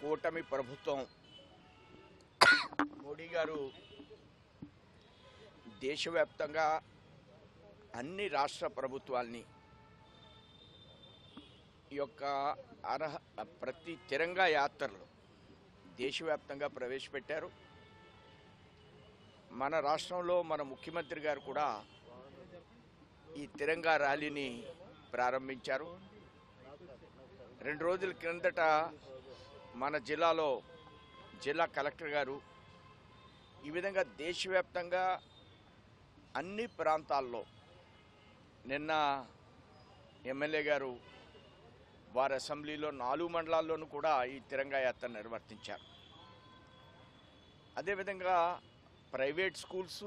కూటమి ప్రభుత్వం మోడీ గారు దేశవ్యాప్తంగా అన్ని రాష్ట్ర ప్రభుత్వాల్ని యొక్క అర్హ ప్రతి తిరంగా యాత్రలు దేశవ్యాప్తంగా ప్రవేశపెట్టారు. మన రాష్ట్రంలో మన ముఖ్యమంత్రి గారు కూడా ఈ తిరంగా ర్యాలీని ప్రారంభించారు. రెండు రోజుల క్రిందట మన జిల్లాలో జిల్లా కలెక్టర్ గారు ఈ విధంగా దేశవ్యాప్తంగా అన్ని ప్రాంతాల్లో నిన్న ఎమ్మెల్యే గారు వారి అసెంబ్లీలో నాలుగు మండలాల్లోనూ కూడా ఈ తిరంగా యాత్ర నిర్వర్తించారు. అదేవిధంగా ప్రైవేట్ స్కూల్స్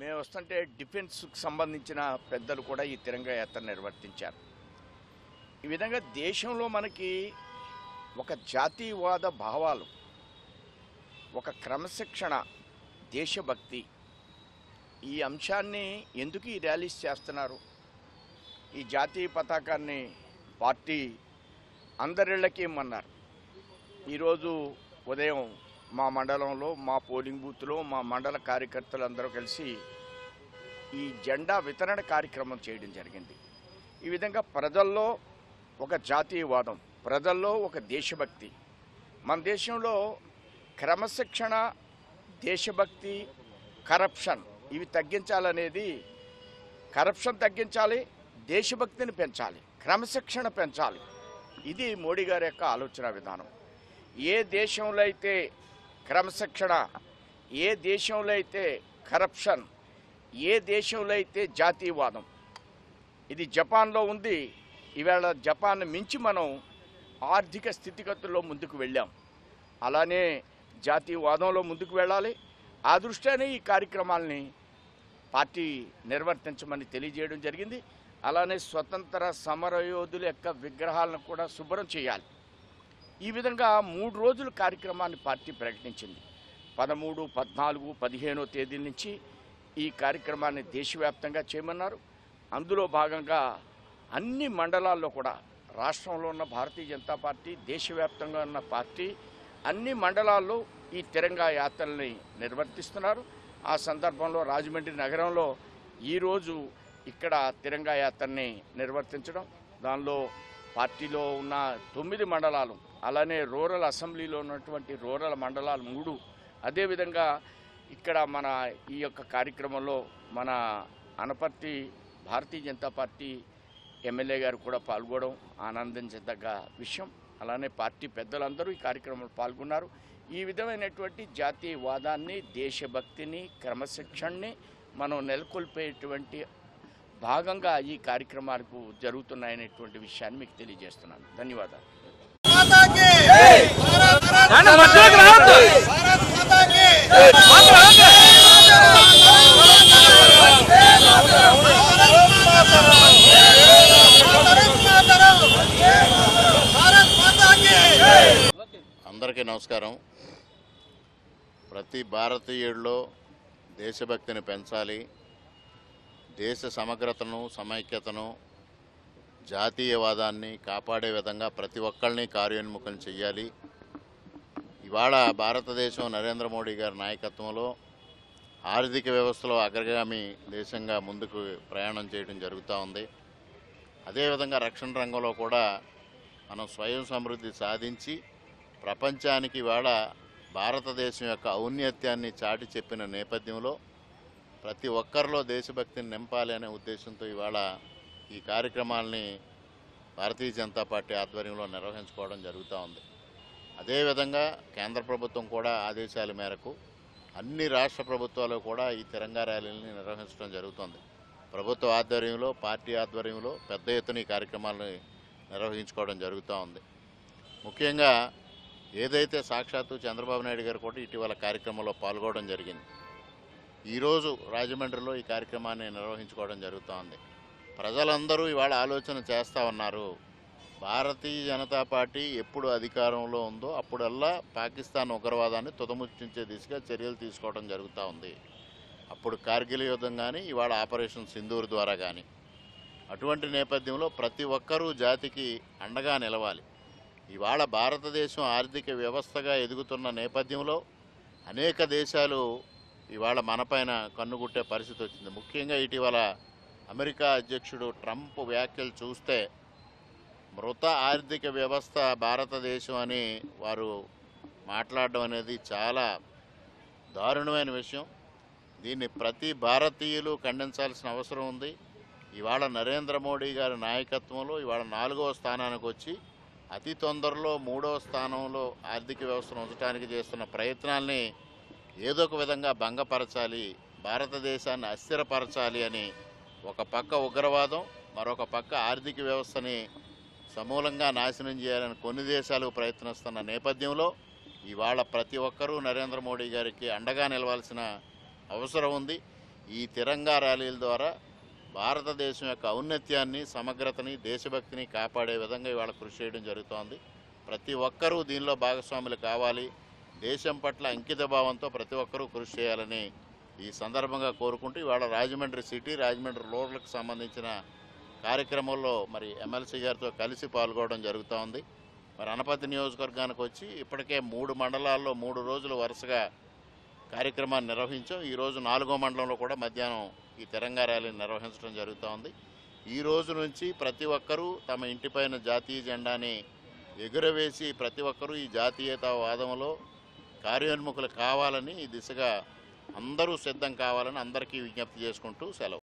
మేము వస్తుంటే డిఫెన్స్కి సంబంధించిన పెద్దలు కూడా ఈ తిరంగా యాత్ర నిర్వర్తించారు. ఈ విధంగా దేశంలో మనకి ఒక జాతీయవాద భావాలు ఒక క్రమశిక్షణ దేశభక్తి ఈ అంశాన్ని ఎందుకు ఈ ర్యాలీస్ చేస్తున్నారు? ఈ జాతీయ పతాకాన్ని పార్టీ అందరిళ్ళకి ఇమ్మన్నారు. ఈరోజు ఉదయం మా మండలంలో మా పోలింగ్ బూత్లో మా మండల కార్యకర్తలు అందరూ కలిసి ఈ జెండా వితరణ కార్యక్రమం చేయడం జరిగింది. ఈ విధంగా ప్రజల్లో ఒక జాతీయవాదం ప్రజల్లో ఒక దేశభక్తి. మన దేశంలో క్రమశిక్షణ దేశభక్తి కరప్షన్ ఇవి తగ్గించాలనేది కరప్షన్ తగ్గించాలి దేశభక్తిని పెంచాలి. క్రమశిక్షణ పెంచాలి. ఇది మోడీ గారి యొక్క ఆలోచన విధానం. ఏ దేశంలో అయితే క్రమశిక్షణ ఏ దేశంలో అయితే కరప్షన్ ఏ దేశంలో అయితే జాతీయవాదం ఇది జపాన్లో ఉంది. ఈవేళ జపాన్ మించి మనం ఆర్థిక స్థితిగతుల్లో ముందుకు వెళ్ళాం. అలానే జాతీయవాదంలో ముందుకు వెళ్ళాలి. ఆ దృష్ట్యానే ఈ కార్యక్రమాల్ని పార్టీ నిర్వర్తించమని తెలియజేయడం జరిగింది. అలానే స్వతంత్ర సమరయోధుల యొక్క విగ్రహాలను కూడా శుభ్రం చేయాలి. ఈ విధంగా మూడు రోజుల కార్యక్రమాన్ని పార్టీ ప్రకటించింది. పదమూడు పద్నాలుగు పదిహేనో తేదీల నుంచి ఈ కార్యక్రమాన్ని దేశవ్యాప్తంగా చేయమన్నారు. అందులో భాగంగా అన్ని మండలాల్లో కూడా రాష్ట్రంలో ఉన్న భారతీయ జనతా పార్టీ దేశవ్యాప్తంగా ఉన్న పార్టీ అన్ని మండలాల్లో ఈ తిరంగా యాత్రల్ని నిర్వర్తిస్తున్నారు. ఆ సందర్భంలో రాజమండ్రి నగరంలో ఈరోజు ఇక్కడ తిరంగా యాత్రని నిర్వర్తించడం దానిలో పార్టీలో ఉన్న తొమ్మిది మండలాలు అలానే రూరల్ అసెంబ్లీలో ఉన్నటువంటి రూరల్ మండలాలు మూడు. అదేవిధంగా ఇక్కడ మన ఈ యొక్క కార్యక్రమంలో మన అనపర్తి భారతీయ జనతా పార్టీ ఎమ్మెల్యే గారు కూడా పాల్గొనడం ఆనందించదగ్గ విషయం. అలానే పార్టీ పెద్దలందరూ ఈ కార్యక్రమంలో పాల్గొన్నారు. ఈ విధమైనటువంటి జాతీయవాదాన్ని దేశభక్తిని క్రమశిక్షణని మనం నెలకొల్పేటువంటి భాగంగా ఈ కార్యక్రమాలకు జరుగుతున్నాయనేటువంటి విషయాన్ని మీకు తెలియజేస్తున్నాను. ధన్యవాదాలు. అందరికీ నమస్కారం. ప్రతి భారతీయుడిలో దేశభక్తిని పెంచాలి. దేశ సమగ్రతను సమైక్యతను జాతీయవాదాన్ని కాపాడే విధంగా ప్రతి ఒక్కరిని కార్యోన్ముఖం చెయ్యాలి. ఇవాళ భారతదేశం నరేంద్ర మోడీ గారి నాయకత్వంలో ఆర్థిక వ్యవస్థలో అగ్రగామి దేశంగా ముందుకు ప్రయాణం చేయడం జరుగుతూ ఉంది. అదేవిధంగా రక్షణ రంగంలో కూడా మనం స్వయం సమృద్ధి సాధించి ప్రపంచానికి ఇవాళ భారతదేశం యొక్క ఔన్నత్యాన్ని చాటి చెప్పిన నేపథ్యంలో ప్రతి ఒక్కరిలో దేశభక్తిని నింపాలి అనే ఉద్దేశంతో ఇవాళ ఈ కార్యక్రమాల్ని భారతీయ జనతా పార్టీ ఆధ్వర్యంలో నిర్వహించుకోవడం జరుగుతూ ఉంది. అదేవిధంగా కేంద్ర ప్రభుత్వం కూడా ఆదేశాల మేరకు అన్ని రాష్ట్ర ప్రభుత్వాలు కూడా ఈ తిరంగా ర్యాలీని నిర్వహించడం జరుగుతుంది. ప్రభుత్వ ఆధ్వర్యంలో పార్టీ ఆధ్వర్యంలో పెద్ద ఎత్తున ఈ కార్యక్రమాలను నిర్వహించుకోవడం జరుగుతూ ఉంది. ముఖ్యంగా ఏదైతే సాక్షాత్తు చంద్రబాబు నాయుడు గారు కూడా ఇటీవల కార్యక్రమంలో పాల్గొనడం జరిగింది. ఈరోజు రాజమండ్రిలో ఈ కార్యక్రమాన్ని నిర్వహించుకోవడం జరుగుతోంది. ప్రజలందరూ ఇవాళ ఆలోచన చేస్తూ ఉన్నారు. భారతీయ జనతా పార్టీ ఎప్పుడు అధికారంలో ఉందో అప్పుడల్లా పాకిస్తాన్ ఉగ్రవాదాన్ని తుదముచ్చించే దిశగా చర్యలు తీసుకోవడం జరుగుతూ ఉంది. అప్పుడు కార్గిల్ యుద్ధం కానీ ఇవాళ ఆపరేషన్ సింధూర్ ద్వారా కానీ అటువంటి నేపథ్యంలో ప్రతి ఒక్కరూ జాతికి అండగా నిలవాలి. ఇవాళ భారతదేశం ఆర్థిక వ్యవస్థగా ఎదుగుతున్న నేపథ్యంలో అనేక దేశాలు ఇవాళ మనపైన కన్నుగుట్టే పరిస్థితి వచ్చింది. ముఖ్యంగా ఇటీవల అమెరికా అధ్యక్షుడు ట్రంప్ వ్యాఖ్యలు చూస్తే మృత ఆర్థిక వ్యవస్థ భారతదేశం అని వారు మాట్లాడడం అనేది చాలా దారుణమైన విషయం. దీన్ని ప్రతి భారతీయులు ఖండించాల్సిన అవసరం ఉంది. ఇవాళ నరేంద్ర మోడీ గారి నాయకత్వంలో ఇవాళ నాలుగవ స్థానానికి వచ్చి అతి తొందరలో మూడవ స్థానంలో ఆర్థిక వ్యవస్థను ఉంచడానికి చేస్తున్న ప్రయత్నాల్ని ఏదో ఒక విధంగా భంగపరచాలి భారతదేశాన్ని అస్థిరపరచాలి అని ఒక పక్క ఉగ్రవాదం మరొక పక్క ఆర్థిక వ్యవస్థని సమూలంగా నాశనం చేయాలని కొన్ని దేశాలు ప్రయత్నిస్తున్న నేపథ్యంలో ఇవాళ ప్రతి ఒక్కరూ నరేంద్ర మోడీ గారికి అండగా నిలవాల్సిన అవసరం ఉంది. ఈ తిరంగా ర్యాలీల ద్వారా భారతదేశం యొక్క ఔన్నత్యాన్ని సమగ్రతని దేశభక్తిని కాపాడే విధంగా ఇవాళ కృషి చేయడం జరుగుతోంది. ప్రతి ఒక్కరూ దీనిలో భాగస్వాములు కావాలి. దేశం పట్ల అంకిత భావంతో ప్రతి ఒక్కరూ కృషి చేయాలని ఈ సందర్భంగా కోరుకుంటూ ఇవాళ రాజమండ్రి సిటీ రాజమండ్రి రూరల్కి సంబంధించిన కార్యక్రమంలో మరి ఎమ్మెల్సీ గారితో కలిసి పాల్గొనడం జరుగుతూ ఉంది మరి అనపతి నియోజకవర్గానికి వచ్చి ఇప్పటికే మూడు మండలాల్లో మూడు రోజులు వరుసగా కార్యక్రమాన్ని నిర్వహించాం. ఈరోజు నాలుగో మండలంలో కూడా మధ్యాహ్నం ఈ తిరంగా ర్యాలీని నిర్వహించడం జరుగుతూ ఉంది ఈ రోజు నుంచి ప్రతి ఒక్కరూ తమ ఇంటిపైన జాతీయ జెండాని ఎగురవేసి ప్రతి ఒక్కరూ ఈ జాతీయతావాదంలో కార్యోన్ముఖులు కావాలని ఈ దిశగా అందరూ సిద్ధం కావాలని అందరికీ విజ్ఞప్తి చేసుకుంటూ సెలవు.